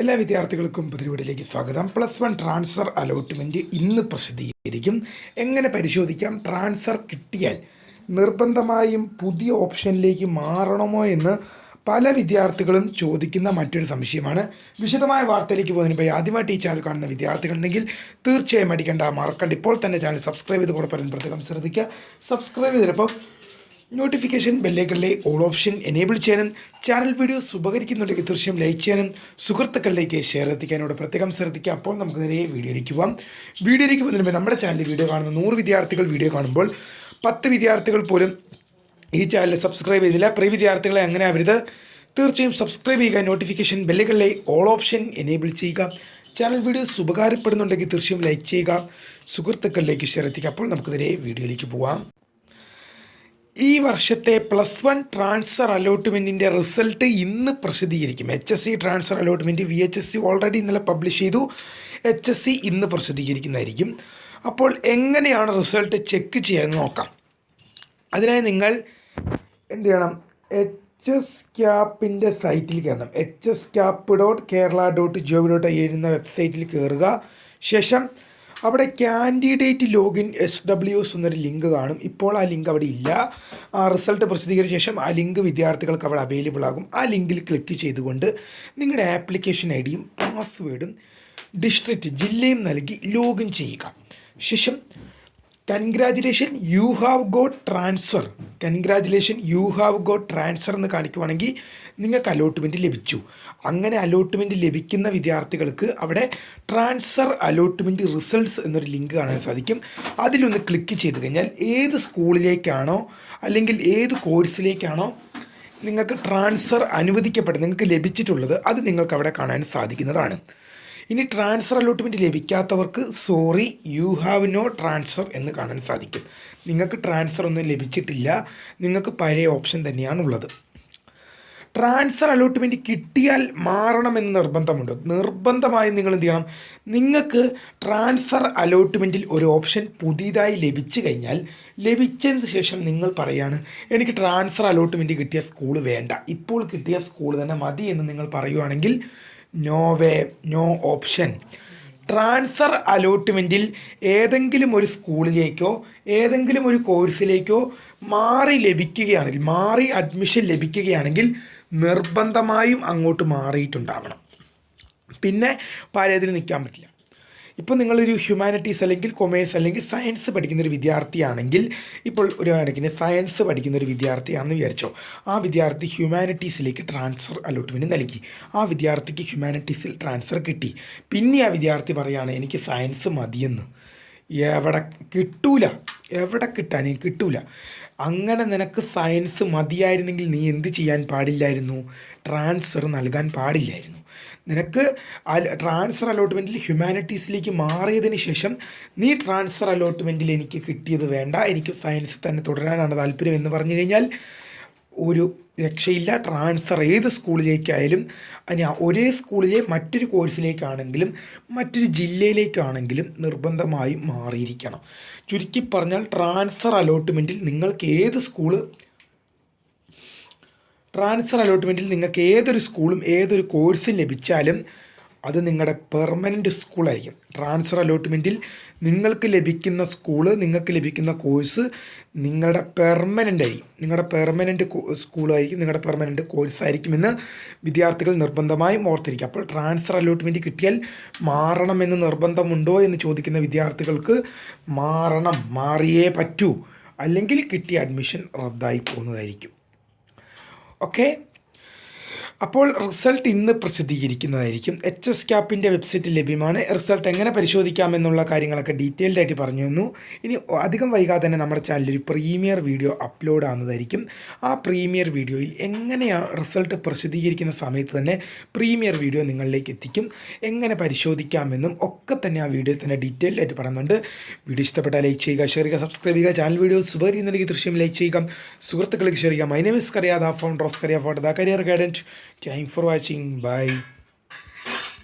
എല്ലാ വിദ്യാർത്ഥികൾക്കും പുതിരിവിടിലേക്ക് സ്വാഗതം. പ്ലസ് വൺ ട്രാൻസ്ഫർ അലോട്ട്മെന്റ് ഇന്ന് പ്രസിദ്ധീകരിക്കും. എങ്ങനെ പരിശോധിക്കാം? ട്രാൻസ്ഫർ കിട്ടിയാൽ നിർബന്ധമായും പുതിയ ഓപ്ഷനിലേക്ക് മാറണമോ എന്ന് പല വിദ്യാർത്ഥികളും ചോദിക്കുന്ന മറ്റൊരു സംശയമാണ്. വിശദമായ വാർത്തയിലേക്ക് പോകുന്നതിന് മുമ്പ് ആദ്യമായിട്ട് ഈ ചാനൽ കാണുന്ന വിദ്യാർത്ഥികളുണ്ടെങ്കിൽ തീർച്ചയായും അടിക്കേണ്ട മറക്കണ്ട ഇപ്പോൾ തന്നെ ചാനൽ സബ്സ്ക്രൈബ് ചെയ്ത് കൂടെ പറയാൻ പ്രത്യേകം ശ്രദ്ധിക്കുക. സബ്സ്ക്രൈബ് ചെയ്തപ്പോൾ നോട്ടിഫിക്കേഷൻ ബെല്ലേക്കളിലെ ഓൾ ഓപ്ഷൻ എനേബിൾ ചെയ്യാനും ചാനൽ വീഡിയോസ് ഉപകരിക്കുന്നുണ്ടെങ്കിൽ തീർച്ചയായും ലൈക്ക് ചെയ്യാനും സുഹൃത്തുക്കളിലേക്ക് ഷെയർ എത്തിക്കാനോട് പ്രത്യേകം ശ്രദ്ധിക്കുക. അപ്പോൾ നമുക്ക് നേരെ വീഡിയോയിലേക്ക് പോവാം. വീഡിയോയിലേക്ക് പോകുന്നതിന് നമ്മുടെ ചാനലിൽ വീഡിയോ കാണുന്ന നൂറ് വിദ്യാർത്ഥികൾ വീഡിയോ കാണുമ്പോൾ പത്ത് വിദ്യാർത്ഥികൾ പോലും ഈ ചാനൽ സബ്സ്ക്രൈബ് ചെയ്തില്ല. പ്രിയ വിദ്യാർത്ഥികളെ അങ്ങനെ അവരുത് തീർച്ചയായും സബ്സ്ക്രൈബ് ചെയ്യുക നോട്ടിഫിക്കേഷൻ ബെല്ലുകളിലെ ഓൾ ഓപ്ഷൻ എനേബിൾ ചെയ്യുക. ചാനൽ വീഡിയോസ് ഉപകാരപ്പെടുന്നുണ്ടെങ്കിൽ തീർച്ചയായും ലൈക്ക് ചെയ്യുക സുഹൃത്തുക്കളിലേക്ക് ഷെയർ എത്തിക്കുക. അപ്പോൾ നമുക്ക് നേരെ വീഡിയോയിലേക്ക് പോവാം. ഈ വർഷത്തെ പ്ലസ് വൺ ട്രാൻസ്ഫർ അലോട്ട്മെന്റിന്റെ റിസൾട്ട് ഇന്ന് പ്രസിദ്ധീകരിക്കും. H S C transfer allotment V H S C already ഇന്നലെ പബ്ലിഷ് ചെയ്തു. എച്ച് എസ് സി ഇന്ന് പ്രസിദ്ധീകരിക്കുന്നതായിരിക്കും. അപ്പോൾ എങ്ങനെയാണ് റിസൾട്ട് ചെക്ക് ചെയ്യാൻ നോക്കാം. അതിനായി നിങ്ങൾ എന്ത് ചെയ്യണം? എച്ച് എസ് ക്യാപ്പിന്റെ സൈറ്റിൽ കയറണം. H S cap dot Kerala dot G dot എന്ന വെബ്സൈറ്റിൽ കയറുക. ശേഷം അവിടെ candidate login S W S എന്നൊരു ലിങ്ക് കാണും. ഇപ്പോൾ ആ ലിങ്ക് അവിടെ ഇല്ല. ആ റിസൾട്ട് പ്രസിദ്ധീകരിച്ച ശേഷം ആ ലിങ്ക് വിദ്യാർത്ഥികൾക്ക് അവിടെ അവൈലബിൾ ആകും. ആ ലിങ്കിൽ ക്ലിക്ക് ചെയ്തുകൊണ്ട് നിങ്ങളുടെ ആപ്ലിക്കേഷൻ ഐ ഡിയും പാസ്വേഡും ഡിസ്ട്രിക്റ്റ് ജില്ലയും നൽകി ലോഗിൻ ചെയ്യുക. ശേഷം congratulation you have got transfer congratulation you have go transfer എന്ന് കാണിക്കുവാണെങ്കിൽ നിങ്ങൾക്ക് അലോട്ട്മെന്റ് ലഭിച്ചു. അങ്ങനെ അലോട്ട്മെന്റ് ലഭിക്കുന്ന വിദ്യാർത്ഥികൾക്ക് അവിടെ ട്രാൻസ്ഫർ അലോട്ട്മെന്റ് റിസൾട്ട്സ് എന്നൊരു ലിങ്ക് കാണാൻ സാധിക്കും. അതിലൊന്ന് ക്ലിക്ക് ചെയ്ത് കഴിഞ്ഞാൽ ഏത് സ്കൂളിലേക്കാണോ അല്ലെങ്കിൽ ഏത് കോഴ്സിലേക്കാണോ നിങ്ങൾക്ക് ട്രാൻസ്ഫർ അനുവദിക്കപ്പെട്ട നിങ്ങൾക്ക് ലഭിച്ചിട്ടുള്ളത് അത് നിങ്ങൾക്ക് അവിടെ കാണാൻ സാധിക്കുന്നതാണ്. ഇനി transfer allotment ലഭിക്കാത്തവർക്ക് sorry you have no transfer എന്ന് കാണാൻ സാധിക്കും. നിങ്ങൾക്ക് ട്രാൻസ്ഫർ ഒന്നും ലഭിച്ചിട്ടില്ല. നിങ്ങൾക്ക് പഴയ ഓപ്ഷൻ തന്നെയാണുള്ളത്. ട്രാൻസ്ഫർ അലോട്ട്മെന്റ് കിട്ടിയാൽ മാറണമെന്ന് നിർബന്ധമുണ്ട്. നിർബന്ധമായും നിങ്ങൾ എന്ത് ചെയ്യണം? നിങ്ങൾക്ക് ട്രാൻസ്ഫർ അലോട്ട്മെന്റിൽ ഒരു ഓപ്ഷൻ പുതിയതായി ലഭിച്ചു കഴിഞ്ഞാൽ ലഭിച്ചതിന് ശേഷം നിങ്ങൾ പറയാണ് എനിക്ക് ട്രാൻസ്ഫർ അലോട്ട്മെന്റ് കിട്ടിയ സ്കൂൾ വേണ്ട. ഇപ്പോൾ കിട്ടിയ സ്കൂൾ തന്നെ മതി എന്ന് നിങ്ങൾ പറയുവാണെങ്കിൽ no way no option transfer അലോട്ട്മെന്റിൽ ഏതെങ്കിലും ഒരു സ്കൂളിലേക്കോ ഏതെങ്കിലും ഒരു കോഴ്സിലേക്കോ മാറി ലഭിക്കുകയാണെങ്കിൽ മാറി അഡ്മിഷൻ ലഭിക്കുകയാണെങ്കിൽ നിർബന്ധമായും അങ്ങോട്ട് മാറിയിട്ടുണ്ടാവണം. പിന്നെ പഴയതിൽ നിൽക്കാൻ പറ്റില്ല. ഇപ്പോൾ നിങ്ങളൊരു ഹ്യൂമാനിറ്റീസ് അല്ലെങ്കിൽ കൊമേഴ്സ് അല്ലെങ്കിൽ സയൻസ് പഠിക്കുന്ന ഒരു വിദ്യാർത്ഥിയാണെങ്കിൽ ഇപ്പോൾ ഒരു കണക്കിന് സയൻസ് പഠിക്കുന്ന ഒരു വിദ്യാർത്ഥിയാണെന്ന് വിചാരിച്ചോ. ആ വിദ്യാർത്ഥി ഹ്യൂമാനിറ്റീസിലേക്ക് ട്രാൻസ്ഫർ അലോട്ട്മെന്റ് നൽകി. ആ വിദ്യാർത്ഥിക്ക് ഹ്യൂമാനിറ്റീസിൽ ട്രാൻസ്ഫർ കിട്ടി. പിന്നെ ആ വിദ്യാർത്ഥി പറയുകയാണ് എനിക്ക് സയൻസ് മതിയെന്ന്. എവിടെ കിട്ടൂല. എവിടെ കിട്ടാൻ കിട്ടൂല. അങ്ങനെ നിനക്ക് സയൻസ് മതിയായിരുന്നെങ്കിൽ നീ എന്ത് ചെയ്യാൻ പാടില്ലായിരുന്നു? ട്രാൻസ്ഫർ നൽകാൻ പാടില്ലായിരുന്നു. നിനക്ക് ട്രാൻസ്ഫർ അലോട്ട്മെന്റിൽ ഹ്യൂമാനിറ്റീസിലേക്ക് മാറിയതിന് ശേഷം നീ ട്രാൻസ്ഫർ അലോട്ട്മെന്റിൽ എനിക്ക് കിട്ടിയത് വേണ്ട. എനിക്ക് സയൻസ് തന്നെ തുടരാനാണ് താല്പര്യം എന്ന് പറഞ്ഞു കഴിഞ്ഞാൽ ഒരു രക്ഷയില്ല ട്രാൻസ്ഫർ ഏത് സ്കൂളിലേക്കായാലും ഇനി ഒരേ സ്കൂളിലെ മറ്റൊരു കോഴ്സിലേക്കാണെങ്കിലും മറ്റൊരു ജില്ലയിലേക്കാണെങ്കിലും നിർബന്ധമായും മാറിയിരിക്കണം. ചുരുക്കി പറഞ്ഞാൽ ട്രാൻസ്ഫർ അലോട്ട്മെന്റിൽ നിങ്ങൾക്ക് ഏത് സ്കൂൾ ട്രാൻസ്ഫർ അലോട്ട്മെന്റിൽ നിങ്ങൾക്ക് ഏതൊരു സ്കൂളും ഏതൊരു കോഴ്സും ലഭിച്ചാലും അത് നിങ്ങളുടെ പെർമനന്റ് സ്കൂളായിരിക്കും ട്രാൻസ്ഫർ അലോട്ട്മെന്റിൽ നിങ്ങൾക്ക് ലഭിക്കുന്ന സ്കൂൾ നിങ്ങൾക്ക് ലഭിക്കുന്ന കോഴ്സ് നിങ്ങളുടെ പെർമനന്റ് ആയിരിക്കും. നിങ്ങളുടെ പെർമനന്റ് സ്കൂളായിരിക്കും നിങ്ങളുടെ പെർമനന്റ് കോഴ്സ് ആയിരിക്കുമെന്ന് വിദ്യാർത്ഥികൾ നിർബന്ധമായും ഓർത്തിരിക്കും. അപ്പോൾ ട്രാൻസ്ഫർ അലോട്ട്മെന്റ് കിട്ടിയാൽ മാറണമെന്ന് നിർബന്ധമുണ്ടോ എന്ന് ചോദിക്കുന്ന വിദ്യാർത്ഥികൾക്ക് മാറണം മാറിയേ പറ്റൂ. അല്ലെങ്കിൽ കിട്ടിയ അഡ്മിഷൻ റദ്ദായി പോകുന്നതായിരിക്കും. ഓക്കെ അപ്പോൾ റിസൾട്ട് ഇന്ന് പ്രസിദ്ധീകരിക്കുന്നതായിരിക്കും. എച്ച് എസ് ക്യാപ്പിന്റെ വെബ്സൈറ്റിൽ ലഭ്യമാണ്. റിസൾട്ട് എങ്ങനെ പരിശോധിക്കാമെന്നുള്ള കാര്യങ്ങളൊക്കെ ഡീറ്റെയിൽഡ് ആയിട്ട് പറഞ്ഞു തന്നു. ഇനി അധികം വൈകാതെ തന്നെ നമ്മുടെ ചാനലിൽ ഒരു പ്രീമിയർ വീഡിയോ അപ്ലോഡ് ആകുന്നതായിരിക്കും ആ പ്രീമിയർ വീഡിയോയിൽ എങ്ങനെയാണ് റിസൾട്ട് പ്രസിദ്ധീകരിക്കുന്ന സമയത്ത് തന്നെ പ്രീമിയർ വീഡിയോ നിങ്ങളിലേക്ക് എത്തിക്കും. എങ്ങനെ പരിശോധിക്കാമെന്നും ഒക്കെ തന്നെ ആ വീഡിയോയിൽ തന്നെ ഡീറ്റെയിൽഡ് ആയിട്ട് പറയുന്നുണ്ട്. വീഡിയോ ഇഷ്ടപ്പെട്ടാൽ ലൈക്ക് ചെയ്യുക ഷെയർ ചെയ്യുക സബ്സ്ക്രൈബ് ചെയ്യുക. ചാനൽ വീഡിയോ സുപരിയുന്നുണ്ടെങ്കിൽ ദൃശ്യം ലൈക്ക് ചെയ്യുക. സുഹൃത്തുക്കൾക്ക് ഷെയർ ചെയ്യുക. My name is founder of Kariya for the career guidance Thank for watching. Bye.